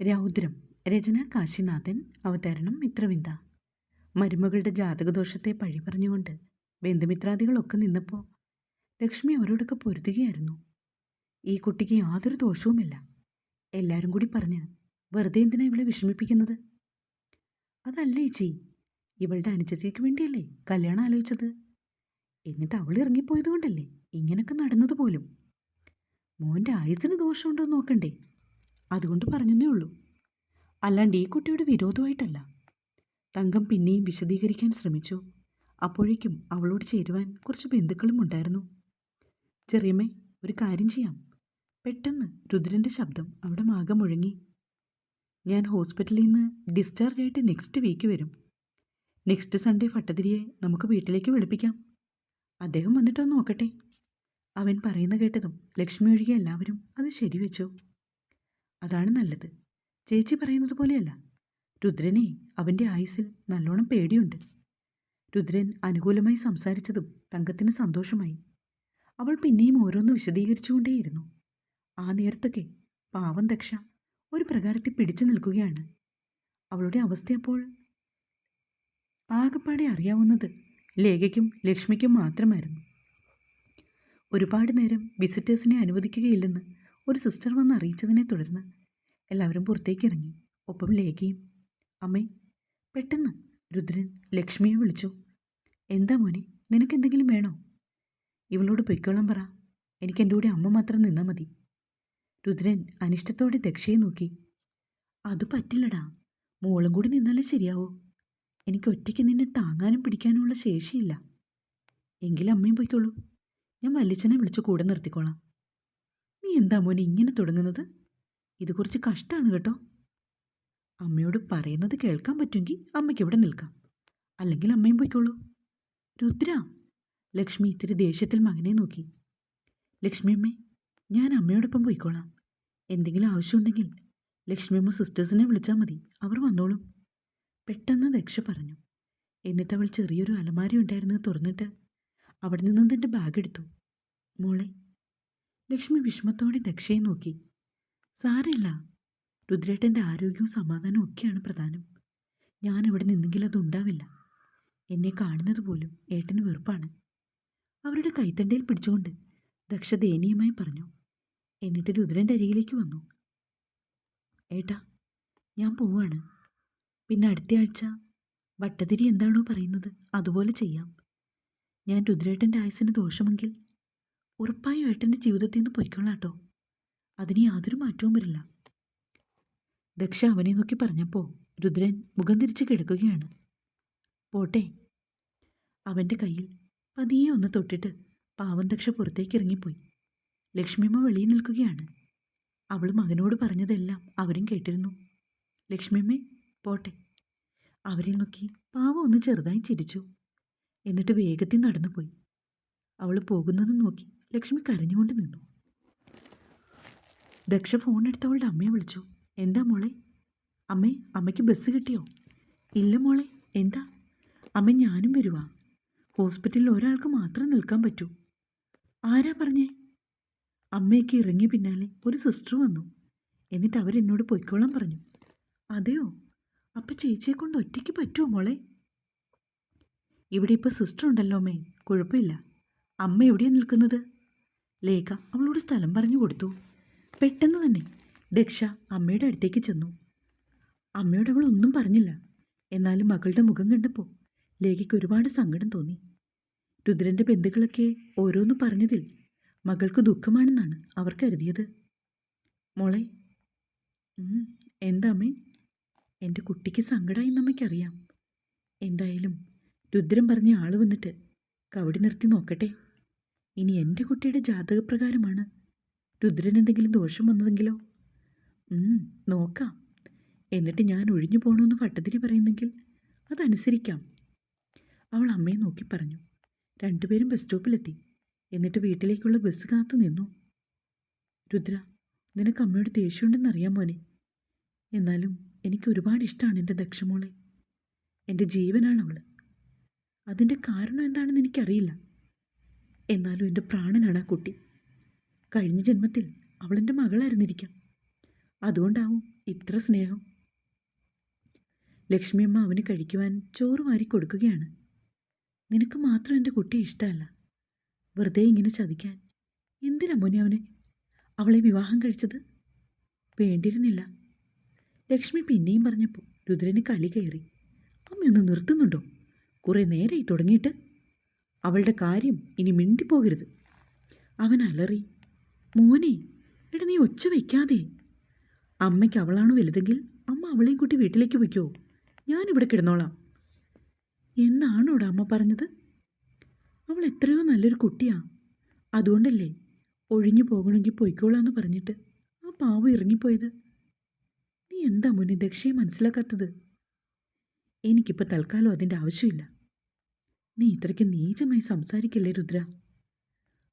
രൗദ്രം രചന കാശിനാഥൻ അവതരണം മിത്രവിന്ദ. മരുമകളുടെ ജാതകദോഷത്തെ പഴി പറഞ്ഞുകൊണ്ട് ബന്ധുമിത്രാദികളൊക്കെ നിന്നപ്പോൾ ലക്ഷ്മി അവരോടൊക്കെ പൊരുതുകയായിരുന്നു. ഈ കുട്ടിക്ക് യാതൊരു ദോഷവുമില്ല. എല്ലാവരും കൂടി പറഞ്ഞ് വെറുതെ എന്തിനാ ഇവളെ വിഷമിപ്പിക്കുന്നത്? അതല്ല ചേച്ചി ഇവളുടെ അനുജത്തേക്ക് വേണ്ടിയല്ലേ കല്യാണം ആലോചിച്ചത്? എന്നിട്ട് അവൾ ഇറങ്ങിപ്പോയത് കൊണ്ടല്ലേ ഇങ്ങനൊക്കെ നടന്നത് പോലും? മോന്റെ ആയുസിന് ദോഷമുണ്ടോ നോക്കണ്ടേ? അതുകൊണ്ട് പറഞ്ഞതേ ഉള്ളൂ. അല്ലാണ്ട് ഈ കുട്ടിയുടെ വിരോധമായിട്ടല്ല തങ്കം പിന്നെയും വിശദീകരിക്കാൻ ശ്രമിച്ചു. അപ്പോഴേക്കും അവളോട് ചേരുവാൻ കുറച്ച് ബന്ധുക്കളും ഉണ്ടായിരുന്നു. ചെറിയമ്മേ ഒരു കാര്യം ചെയ്യാം. പെട്ടെന്ന് രുദ്രന്റെ ശബ്ദം അവിടെ മാകെ മുഴങ്ങി. ഞാൻ ഹോസ്പിറ്റലിൽ നിന്ന് ഡിസ്ചാർജ് ആയിട്ട് നെക്സ്റ്റ് വീക്ക് വരും. നെക്സ്റ്റ് സൺഡേ ഭട്ടതിരിയെ നമുക്ക് വീട്ടിലേക്ക് വിളിപ്പിക്കാം. അദ്ദേഹം വന്നിട്ടൊന്ന് നോക്കട്ടെ. അവൻ പറയുന്ന കേട്ടതും ലക്ഷ്മി ഒഴികെ എല്ലാവരും അത് ശരിവെച്ചു. അതാണ് നല്ലത്. ചേച്ചി പറയുന്നത് പോലെയല്ല. രുദ്രനെ അവന്റെ ആയുസിൽ നല്ലോണം പേടിയുണ്ട്. രുദ്രൻ അനുകൂലമായി സംസാരിച്ചതും തങ്കത്തിന് സന്തോഷമായി. അവൾ പിന്നെയും ഓരോന്ന് വിശദീകരിച്ചുകൊണ്ടേയിരുന്നു. ആ നേരത്തൊക്കെ പാവം ദക്ഷ ഒരു പ്രകാരത്തിൽ പിടിച്ചു നിൽക്കുകയാണ്. അവളുടെ അവസ്ഥ അപ്പോൾ ആകപ്പാടെ അറിയാവുന്നത് ലേഖയ്ക്കും ലക്ഷ്മിക്കും മാത്രമായിരുന്നു. ഒരുപാട് നേരം വിസിറ്റേഴ്സിനെ അനുവദിക്കുകയില്ലെന്ന് ഒരു സിസ്റ്റർ വന്ന് അറിയിച്ചതിനെ തുടർന്ന് എല്ലാവരും പുറത്തേക്ക് ഇറങ്ങി. ഒപ്പം ലേഖയും അമ്മേ പെട്ടെന്ന് രുദ്രൻ ലക്ഷ്മിയെ വിളിച്ചു. എന്താ മോനെ നിനക്കെന്തെങ്കിലും വേണോ? ഇവളോട് പൊയ്ക്കോളാൻ പറ. എനിക്ക് എന്റെ കൂടെ അമ്മ മാത്രം നിന്നാൽ മതി. രുദ്രൻ അനിഷ്ടത്തോടെ ദക്ഷയെ നോക്കി. അത് പറ്റില്ലടാ. മോളും കൂടി നിന്നാലേ ശരിയാവോ. എനിക്ക് ഒറ്റയ്ക്ക് നിന്നെ താങ്ങാനും പിടിക്കാനുമുള്ള ശേഷിയില്ല. എങ്കിലും അമ്മയും പൊയ്ക്കോളൂ. ഞാൻ വല്യച്ഛനെ വിളിച്ച് കൂടെ നിർത്തിക്കോളാം. നീ എന്താ മോനെ ഇങ്ങനെ തുടങ്ങുന്നത്? ഇത് കുറച്ച് കഷ്ടമാണ് കേട്ടോ. അമ്മയോട് പറയുന്നത് കേൾക്കാൻ പറ്റുമെങ്കിൽ അമ്മയ്ക്ക് ഇവിടെ നിൽക്കാം. അല്ലെങ്കിൽ അമ്മയും പോയിക്കോളൂ. രുദ്ര ലക്ഷ്മി ഇത്തിരി ദേഷ്യത്തിൽ മകനെ നോക്കി. ലക്ഷ്മി അമ്മേ ഞാൻ അമ്മയോടൊപ്പം പോയിക്കോളാം. എന്തെങ്കിലും ആവശ്യമുണ്ടെങ്കിൽ ലക്ഷ്മിയമ്മ സിസ്റ്റേഴ്സിനെ വിളിച്ചാൽ മതി. അവർ വന്നോളും. പെട്ടെന്ന് ദക്ഷ പറഞ്ഞു. എന്നിട്ട് അവൾ ചെറിയൊരു അലമാരി ഉണ്ടായിരുന്നത് തുറന്നിട്ട് അവിടെ നിന്നും തന്റെ ബാഗ് എടുത്തു. മോളെ ലക്ഷ്മി വിഷമത്തോടെ ദക്ഷയെ നോക്കി. സാരമില്ല രുദ്രേട്ടന്റെ ആരോഗ്യവും സമാധാനവും ഒക്കെയാണ് പ്രധാനം. ഞാൻ ഇവിടെ നിന്നെങ്കിൽ അതുണ്ടാവില്ല എന്നെ കാണുന്നത് പോലും ഏട്ടന് വെറുപ്പാണ്. അവരുടെ കൈത്തണ്ടയിൽ പിടിച്ചുകൊണ്ട് ദക്ഷ ദയനീയമായി പറഞ്ഞു എന്നിട്ട് രുദ്രന്റെ അരികിലേക്ക് വന്നു. ഏട്ടാ ഞാൻ പോവാണ്. പിന്നെ അടുത്ത ആഴ്ച വട്ടതിരി എന്താണോ പറയുന്നത് അതുപോലെ ചെയ്യാം. ഞാൻ രുദ്രേട്ടന്റെ ആയുസിന് ദോഷമെങ്കിൽ ഉറപ്പായും ഏട്ടന്റെ ജീവിതത്തിൽ നിന്ന് പൊയ്ക്കൊള്ളാട്ടോ അതിന് യാതൊരു മാറ്റവും വരില്ല. ദക്ഷ അവനെ നോക്കി പറഞ്ഞപ്പോൾ രുദ്രൻ മുഖം തിരിച്ച് കിടക്കുകയാണ്. പോട്ടെ. അവന്റെ കയ്യിൽ പതിയെ ഒന്ന് തൊട്ടിട്ട് പാവം ദക്ഷ പുറത്തേക്ക് ഇറങ്ങിപ്പോയി. ലക്ഷ്മിയമ്മ വെളിയിൽ നിൽക്കുകയാണ്. അവൾ മകനോട് പറഞ്ഞതെല്ലാം അവരും കേട്ടിരുന്നു. ലക്ഷ്മിയമ്മേ പോട്ടെ. അവരെ നോക്കി പാവം ഒന്ന് ചെറുതായി ചിരിച്ചു. എന്നിട്ട് വേഗത്തിൽ നടന്നുപോയി. അവൾ പോകുന്നതും നോക്കി ലക്ഷ്മി കരഞ്ഞുകൊണ്ട് നിന്നു. ദക്ഷ ഫോൺ എടുത്തവളുടെ അമ്മയെ വിളിച്ചു. എന്താ മോളെ? അമ്മേ അമ്മയ്ക്ക് ബസ് കിട്ടിയോ? ഇല്ല മോളെ എന്താ? അമ്മ ഞാനും വരുവാ. ഹോസ്പിറ്റലിൽ ഒരാൾക്ക് മാത്രം നിൽക്കാൻ പറ്റൂ. ആരാ പറഞ്ഞേ? അമ്മയൊക്കെ ഇറങ്ങിയ പിന്നാലെ ഒരു സിസ്റ്റർ വന്നു. എന്നിട്ട് അവരെന്നോട് പൊയ്ക്കോളാൻ പറഞ്ഞു. അതെയോ? അപ്പം ചേച്ചിയെ കൊണ്ട് ഒറ്റയ്ക്ക് പറ്റുമോ മോളെ? ഇവിടെ ഇപ്പോൾ സിസ്റ്റർ ഉണ്ടല്ലോ അമ്മേ. കുഴപ്പമില്ല. അമ്മ എവിടെയാണ് നിൽക്കുന്നത്? ലേഖ അവളോട് സ്ഥലം പറഞ്ഞു കൊടുത്തു. പെട്ടെന്ന് തന്നെ ദക്ഷ അമ്മയുടെ അടുത്തേക്ക് ചെന്നു. അമ്മയോട് അവൾ ഒന്നും പറഞ്ഞില്ല. എന്നാലും മകളുടെ മുഖം കണ്ടപ്പോൾ ലേഖയ്ക്ക് ഒരുപാട് സങ്കടം തോന്നി. രുദ്രന്റെ ബന്ധുക്കളൊക്കെ ഓരോന്ന് പറഞ്ഞതിൽ മകൾക്ക് ദുഃഖമാണെന്നാണ് അവർ കരുതിയത്. മോളെ എന്താ അമ്മേ? എന്റെ കുട്ടിക്ക് സങ്കടമായി നമ്മയ്ക്കറിയാം എന്തായാലും രുദ്രൻ പറഞ്ഞ ആൾ വന്നിട്ട് കവടി നിർത്തി നോക്കട്ടെ. ഇനി എന്റെ കുട്ടിയുടെ ജാതകപ്രകാരമാണ്. രുദ്രൻ എന്തെങ്കിലും ദോഷം വന്നതെങ്കിലോ? നോക്കാം. എന്നിട്ട് ഞാൻ ഒഴിഞ്ഞു പോകണമെന്ന് ഭട്ടതിരി പറയുന്നെങ്കിൽ അതനുസരിക്കാം. അവൾ അമ്മയെ നോക്കി പറഞ്ഞു. രണ്ടുപേരും ബസ് സ്റ്റോപ്പിലെത്തി. എന്നിട്ട് വീട്ടിലേക്കുള്ള ബസ് കാത്തു നിന്നു. രുദ്ര നിനക്ക് അമ്മയോട് ദേഷ്യമുണ്ടെന്നറിയാം മോനെ. എന്നാലും എനിക്ക് ഒരുപാട് ഇഷ്ടമാണ് എന്റെ ദക്ഷമോളെ. എന്റെ ജീവനാണ് അവൾ അതിന്റെ കാരണം എന്താണെന്ന് എനിക്കറിയില്ല. എന്നാലും എന്റെ പ്രാണനാണ് ആ കുട്ടി. കഴിഞ്ഞ ജന്മത്തിൽ അവളെന്റെ മകളായിരുന്നിരിക്കാം. അതുകൊണ്ടാവും ഇത്ര സ്നേഹം. ലക്ഷ്മിയമ്മ അവന് കഴിക്കുവാൻ ചോറ് വാരി കൊടുക്കുകയാണ്. നിനക്ക് മാത്രം എന്റെ കുട്ടിയെ ഇഷ്ടമല്ല. വെറുതെ ഇങ്ങനെ ചതിക്കാൻ. എന്തിനാ മോനെ അവനെ? അവളെ വിവാഹം കഴിച്ചത്? വേണ്ടിയിരുന്നില്ല. ലക്ഷ്മി പിന്നെയും പറഞ്ഞപ്പോൾ രുദ്രന് കലി കയറി. അമ്മയൊന്ന് നിർത്തുന്നുണ്ടോ? കുറേ നേരമായി തുടങ്ങിയിട്ട്. അവളുടെ കാര്യം ഇനി മിണ്ടിപ്പോകരുത്. അവൻ അലറി മോനെ എടാ നീ ഒച്ച വയ്ക്കാതെ അമ്മയ്ക്ക് അവളാണ് വലുതെങ്കിൽ അമ്മ അവളെയും കൂട്ടി വീട്ടിലേക്ക് വയ്ക്കോ ഞാനിവിടെ കിടന്നോളാം. എന്നാണോടാ അമ്മ പറഞ്ഞത്? അവൾ എത്രയോ നല്ലൊരു കുട്ടിയാ. അതുകൊണ്ടല്ലേ ഒഴിഞ്ഞു പോകണമെങ്കിൽ പൊയ്ക്കോളാന്ന് പറഞ്ഞിട്ട് ആ പാവം ഇറങ്ങിപ്പോയത്. നീ എന്താ മുന്നേ ദക്ഷയെ മനസ്സിലാക്കാത്തത്? എനിക്കിപ്പോൾ തൽക്കാലം അതിന്റെ ആവശ്യമില്ല. നീ ഇത്രയ്ക്ക് നീചമായി സംസാരിക്കല്ലേ രുദ്ര?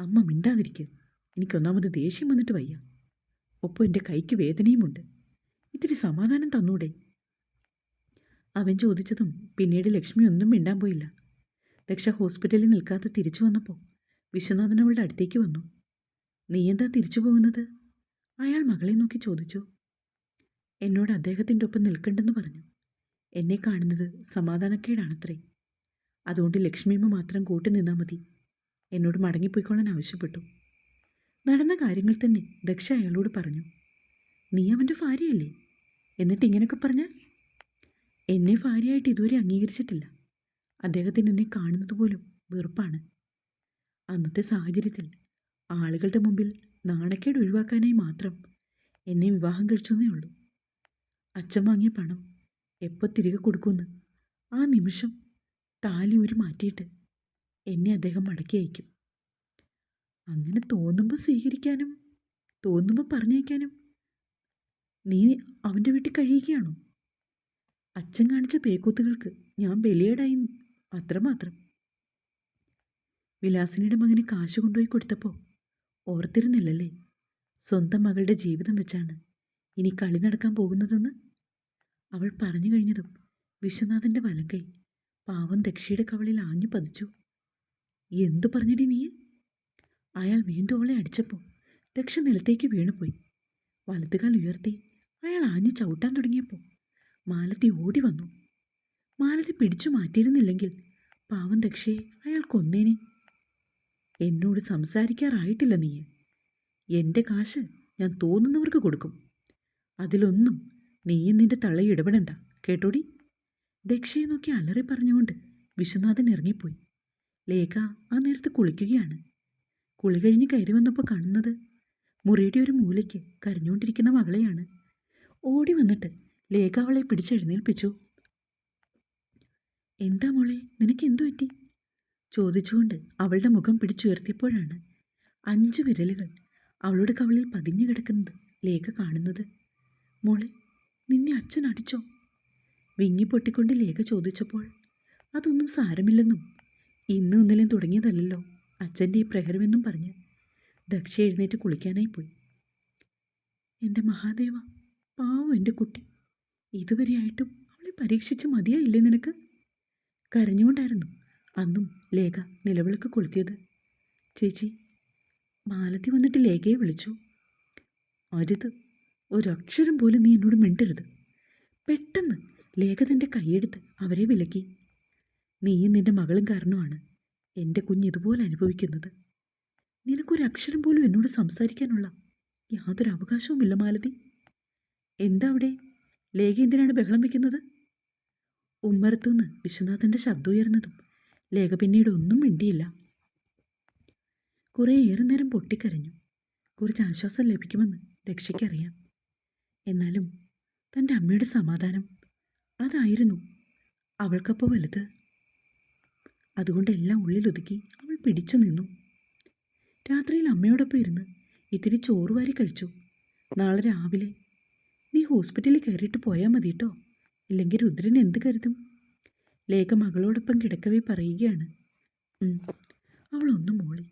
അമ്മ മിണ്ടാതിരിക്കുക എനിക്കൊന്നാമത് ദേഷ്യം വന്നിട്ട് വയ്യ. ഒപ്പം എന്റെ കൈക്ക് വേദനയുമുണ്ട്. ഇത്തിരി സമാധാനം തന്നൂടെ? അവൻ ചോദിച്ചതും പിന്നീട് ലക്ഷ്മി ഒന്നും മിണ്ടാൻ പോയില്ല. ദക്ഷ ഹോസ്പിറ്റലിൽ നിൽക്കാതെ തിരിച്ചു വന്നപ്പോൾ വിശ്വനാഥൻ അവളുടെ അടുത്തേക്ക് വന്നു. നീ എന്താ തിരിച്ചു പോകുന്നത്? അയാൾ മകളെ നോക്കി ചോദിച്ചു. എന്നോട് അദ്ദേഹത്തിന്റെ ഒപ്പം നിൽക്കണ്ടെന്ന് പറഞ്ഞു. എന്നെ കാണുന്നത് സമാധാനക്കേടാണത്രേ. അതുകൊണ്ട് ലക്ഷ്മിയമ്മ മാത്രം കൂട്ടി നിന്നാൽ മതി. എന്നോട് മടങ്ങിപ്പോയിക്കൊള്ളാൻ ആവശ്യപ്പെട്ടു. നടന്ന കാര്യങ്ങൾ തന്നെ ദക്ഷ അയാളോട് പറഞ്ഞു. നീ അവന്റെ ഭാര്യയല്ലേ? എന്നിട്ട് ഇങ്ങനെയൊക്കെ പറഞ്ഞാൽ? എന്നെ ഭാര്യയായിട്ട് ഇതുവരെ അംഗീകരിച്ചിട്ടില്ല. അദ്ദേഹത്തിന് എന്നെ കാണുന്നത് പോലും വെറുപ്പാണ്. അന്നത്തെ സാഹചര്യത്തിൽ ആളുകളുടെ മുമ്പിൽ നാണക്കേട് ഒഴിവാക്കാനായി മാത്രം എന്നെ വിവാഹം കഴിച്ചെന്നേ ഉള്ളൂ. അച്ഛൻ വാങ്ങിയ പണം എപ്പോൾ തിരികെ കൊടുക്കുമെന്ന് ആ നിമിഷം താലി ഒരു മാറ്റിയിട്ട് എന്നെ അദ്ദേഹം മടക്കി അയക്കും. അങ്ങനെ തോന്നുമ്പോൾ സ്വീകരിക്കാനും തോന്നുമ്പോൾ പറഞ്ഞയക്കാനും നീ അവന്റെ വീട്ടിൽ കഴിയുകയാണോ? അച്ഛൻ കാണിച്ച പേക്കൂത്തുകൾക്ക് ഞാൻ ബലിയേടായി അത്രമാത്രം. വിലാസിനിയുടെ മകന് കാശ് കൊണ്ടുപോയി കൊടുത്തപ്പോൾ ഓർത്തിരുന്നില്ലല്ലേ? സ്വന്തം മകളുടെ ജീവിതം വെച്ചാണ് ഇനി കളി നടക്കാൻ പോകുന്നതെന്ന് അവൾ പറഞ്ഞു കഴിഞ്ഞതും വിശ്വനാഥന്റെ വലം കൈ പാവം ദക്ഷിയുടെ കവളിൽ ആഞ്ഞു പതിച്ചു. എന്തു പറഞ്ഞടി നീ? അയാൾ വീണ്ടും അവളെ അടിച്ചപ്പോൾ ദക്ഷ നിലത്തേക്ക് വീണുപോയി. വലതുകാൽ ഉയർത്തി അയാൾ ആഞ്ഞു ചവിട്ടാൻ തുടങ്ങിയപ്പോൾ മാലതി ഓടി വന്നു. മാലതി പിടിച്ചു മാറ്റിയിരുന്നില്ലെങ്കിൽ പാവം ദക്ഷയെ അയാൾ കൊന്നേനെ. എന്നോട് സംസാരിക്കാറായിട്ടില്ല നീ. എന്റെ കാശ് ഞാൻ തോന്നുന്നവർക്ക് കൊടുക്കും. അതിലൊന്നും നീ നിന്റെ തള്ളയിടപെടണ്ട കേട്ടോടി? ദക്ഷയെ നോക്കി അലറി പറഞ്ഞുകൊണ്ട് വിശ്വനാഥൻ ഇറങ്ങിപ്പോയി. ലേഖ ആ നേരത്ത് കുളിക്കുകയാണ്. കുളി കഴിഞ്ഞ് കയറി വന്നപ്പോൾ കാണുന്നത് മുറിയുടെ ഒരു മൂലയ്ക്ക് കരഞ്ഞുകൊണ്ടിരിക്കുന്ന മകളെയാണ്. ഓടി വന്നിട്ട് ലേഖ അവളെ പിടിച്ചെഴുന്നേൽപ്പിച്ചു. എന്താ മോളെ നിനക്ക് എന്തു പറ്റി? ചോദിച്ചുകൊണ്ട് അവളുടെ മുഖം പിടിച്ചുയർത്തിയപ്പോഴാണ് അഞ്ച് വിരലുകൾ അവളുടെ കവളിൽ പതിഞ്ഞു കിടക്കുന്നത് ലേഖ കാണുന്നത്. മോളെ നിന്നെ അച്ഛൻ അടിച്ചോ വിങ്ങി പൊട്ടിക്കൊണ്ട് ലേഖ ചോദിച്ചപ്പോൾ അതൊന്നും സാരമില്ലെന്നും. ഇന്നും ഇന്നലെയും തുടങ്ങിയതല്ലല്ലോ അച്ഛന്റെ ഈ പ്രഹരമെന്നും പറഞ്ഞ് ദക്ഷ എഴുന്നേറ്റ് കുളിക്കാനായി പോയി. എന്റെ മഹാദേവ പാവം എന്റെ കുട്ടി. ഇതുവരെയായിട്ടും അവളെ പരീക്ഷിച്ച് മതിയായില്ലേ നിനക്ക്? കരഞ്ഞുകൊണ്ടായിരുന്നു അന്നും ലേഖ നിലവിളക്ക് കൊളുത്തിയത്. ചേച്ചി മാലത്തി വന്നിട്ട് ലേഖയെ വിളിച്ചു. അരുത് ഒരക്ഷരം പോലും നീ എന്നോട് മിണ്ടരുത്. പെട്ടെന്ന് ലേഖ തന്റെ കൈയെടുത്ത് അവരെ വിലക്കി. നീയും നിന്റെ മകളും കാരണമാണ് എന്റെ കുഞ്ഞ് ഇതുപോലെ അനുഭവിക്കുന്നത്. നിനക്കൊരു അക്ഷരം പോലും എന്നോട് സംസാരിക്കാനുള്ള യാതൊരു അവകാശവുമില്ല മാലതി. എന്താ അവിടെ? ലേഖ എന്തിനാണ് ബഹളം വയ്ക്കുന്നത് ഉമ്മറത്തുനിന്ന് വിശ്വനാഥന്റെ ശബ്ദം ഉയർന്നതും ലേഖ പിന്നീട് ഒന്നും മിണ്ടിയില്ല. കുറേ ഏറെ നേരം പൊട്ടിക്കരഞ്ഞു. കുറച്ച് ആശ്വാസം ലഭിക്കുമെന്ന് ദക്ഷയ്ക്കറിയാം എന്നാലും തന്റെ അമ്മയുടെ സമാധാനം അതായിരുന്നു. അവൾക്കപ്പോൾ വലുത്. അതുകൊണ്ട് എല്ലാം ഉള്ളിലൊതുക്കി അവൾ പിടിച്ചു നിന്നു. രാത്രിയിൽ അമ്മയോടൊപ്പം ഇരുന്ന് ഇത്തിരി ചോറ് വാരി കഴിച്ചു. നാളെ രാവിലെ നീ ഹോസ്പിറ്റലിൽ കയറിയിട്ട് പോയാൽ മതി കേട്ടോ ഇല്ലെങ്കിൽ രുദ്രൻ എന്ത് കരുതും? ലേഖ മകളോടൊപ്പം കിടക്കവേ പറയുകയാണ്. അവളൊന്നും മൂളി.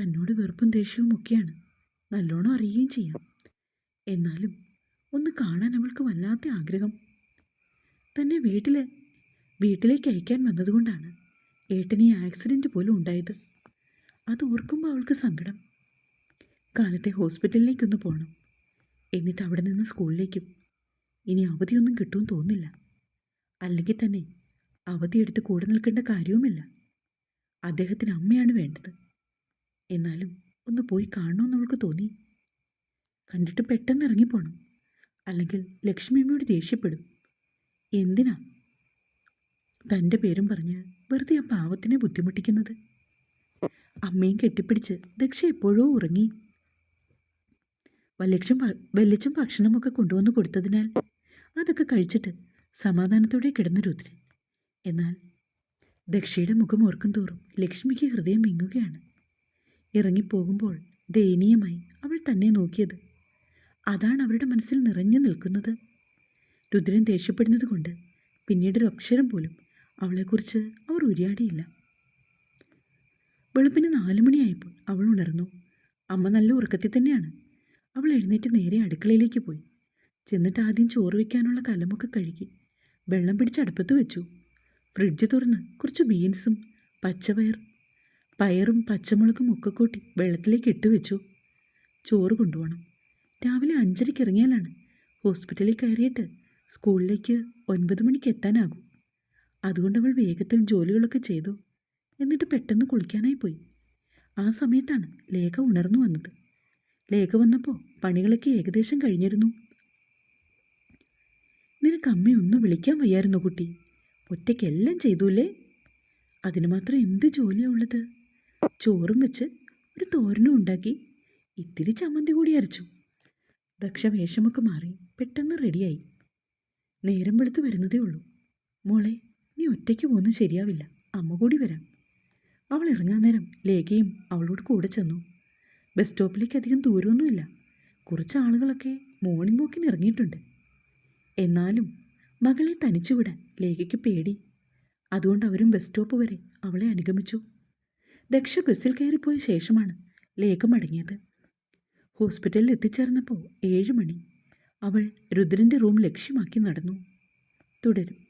തന്നോട് വെറുപ്പും ദേഷ്യവും ഒക്കെയാണ്. നല്ലോണം അറിയുകയും ചെയ്യാം. എന്നാലും ഒന്ന് കാണാൻ അവൾക്ക് വല്ലാത്ത ആഗ്രഹം. തന്നെ വീട്ടിൽ വീട്ടിലേക്ക് അയക്കാൻ വന്നതുകൊണ്ടാണ് ഏട്ടന് ഈ ആക്സിഡന്റ് പോലും ഉണ്ടായത്. അത് ഓർക്കുമ്പോൾ അവൾക്ക് സങ്കടം. കാലത്തെ ഹോസ്പിറ്റലിലേക്കൊന്ന് പോകണം എന്നിട്ട് അവിടെ നിന്ന് സ്കൂളിലേക്കും. ഇനി അവധിയൊന്നും കിട്ടുമെന്ന് തോന്നില്ല അല്ലെങ്കിൽ തന്നെ അവധിയെടുത്ത് കൂടെ നിൽക്കേണ്ട കാര്യവുമില്ല. അദ്ദേഹത്തിന് അമ്മയാണ് വേണ്ടത്. എന്നാലും ഒന്ന് പോയി കാണണമെന്ന് അവൾക്ക് തോന്നി. കണ്ടിട്ട് പെട്ടെന്ന് ഇറങ്ങിപ്പോണം. അല്ലെങ്കിൽ ലക്ഷ്മിയമ്മയോട് ദേഷ്യപ്പെടും. എന്തിനാ? തന്റെ പേരും പറഞ്ഞ് വെറുതെ ആ പാവത്തിനെ ബുദ്ധിമുട്ടിക്കുന്നത്. അമ്മയും കെട്ടിപ്പിടിച്ച് ദക്ഷ എപ്പോഴോ ഉറങ്ങി. വല്ലക്ഷം വല്യച്ഛൻ ഭക്ഷണമൊക്കെ കൊണ്ടുവന്ന് കൊടുത്തതിനാൽ അതൊക്കെ കഴിച്ചിട്ട് സമാധാനത്തോടെ കിടന്ന രുദ്രൻ. എന്നാൽ ദക്ഷയുടെ മുഖം ഓർക്കും തോറും ലക്ഷ്മിക്ക് ഹൃദയം വിങ്ങുകയാണ്. ഇറങ്ങിപ്പോകുമ്പോൾ ദയനീയമായി അവൾ തന്നെ നോക്കിയത്. അതാണ് അവരുടെ മനസ്സിൽ നിറഞ്ഞു നിൽക്കുന്നത്. രുദ്രൻ ദേഷ്യപ്പെടുന്നത് കൊണ്ട് പിന്നീടൊരു അക്ഷരം പോലും അവളെക്കുറിച്ച് അവർ ഉരിയാടിയില്ല. വെളുപ്പിന് നാലുമണിയായപ്പോൾ അവൾ ഉണർന്നു. അമ്മ നല്ല ഉറക്കത്തിൽ തന്നെയാണ്. അവൾ എഴുന്നേറ്റ് നേരെ അടുക്കളയിലേക്ക് പോയി. ചെന്നിട്ട് ആദ്യം ചോറ് വയ്ക്കാനുള്ള കലമൊക്കെ കഴുകി വെള്ളം പിടിച്ച് അടുപ്പത്ത് വെച്ചു. ഫ്രിഡ്ജ് തുറന്ന് കുറച്ച് ബീൻസും പച്ചപയർ പയറും പച്ചമുളകും ഒക്കെ കൂട്ടി വെള്ളത്തിലേക്ക് ഇട്ട് വെച്ചു. ചോറ് കൊണ്ടുപോകണം. രാവിലെ അഞ്ചരയ്ക്ക് ഇറങ്ങിയാലാണ് ഹോസ്പിറ്റലിൽ കയറിയിട്ട് സ്കൂളിലേക്ക് ഒൻപത് മണിക്ക് എത്താനാകും. അതുകൊണ്ട് അവൾ വേഗത്തിൽ ജോലികളൊക്കെ ചെയ്തു. എന്നിട്ട് പെട്ടെന്ന് കുളിക്കാനായി പോയി. ആ സമയത്താണ് ലേഖ ഉണർന്നു വന്നത്. ലേഖ വന്നപ്പോൾ പണികളൊക്കെ ഏകദേശം കഴിഞ്ഞിരുന്നു. നിനക്ക് അമ്മയൊന്നും വിളിക്കാൻ വയ്യായിരുന്നു കുട്ടി. ഒറ്റയ്ക്കെല്ലാം ചെയ്തുല്ലേ? അതിന് മാത്രം എന്ത് ജോലിയാണ് ഉള്ളത്? ചോറും വെച്ച് ഒരു തോരനും ഉണ്ടാക്കി ഇത്തിരി ചമ്മന്തി കൂടി അരച്ചു. ദക്ഷ വേഷമൊക്കെ മാറി പെട്ടെന്ന് റെഡിയായി. നേരം വെളുത്ത് വരുന്നതേ ഉള്ളൂ. മോളെ നീ ഒറ്റയ്ക്ക് പോകുന്നത് ശരിയാവില്ല. അമ്മ കൂടി വരാം. അവൾ ഇറങ്ങാൻ നേരം ലേഖയും അവളോട് കൂടെ ചെന്നു. ബസ് സ്റ്റോപ്പിലേക്ക് അധികം ദൂരമൊന്നുമില്ല. കുറച്ച് ആളുകളൊക്കെ മോർണിംഗ് വോക്കിന് ഇറങ്ങിയിട്ടുണ്ട്. എന്നാലും മകളെ തനിച്ചുവിടാൻ ലേഖയ്ക്ക് പേടി. അതുകൊണ്ട് അവരും ബസ് സ്റ്റോപ്പ് വരെ അവളെ അനുഗമിച്ചു. ദക്ഷ ബസ്സിൽ കയറിപ്പോയ ശേഷമാണ് ലേഖ മടങ്ങിയത് ഹോസ്പിറ്റലിൽ എത്തിച്ചേർന്നപ്പോൾ ഏഴ് മണി. അവൾ രുദ്രന്റെ റൂം ലക്ഷ്യമാക്കി നടന്നു. തുടരും.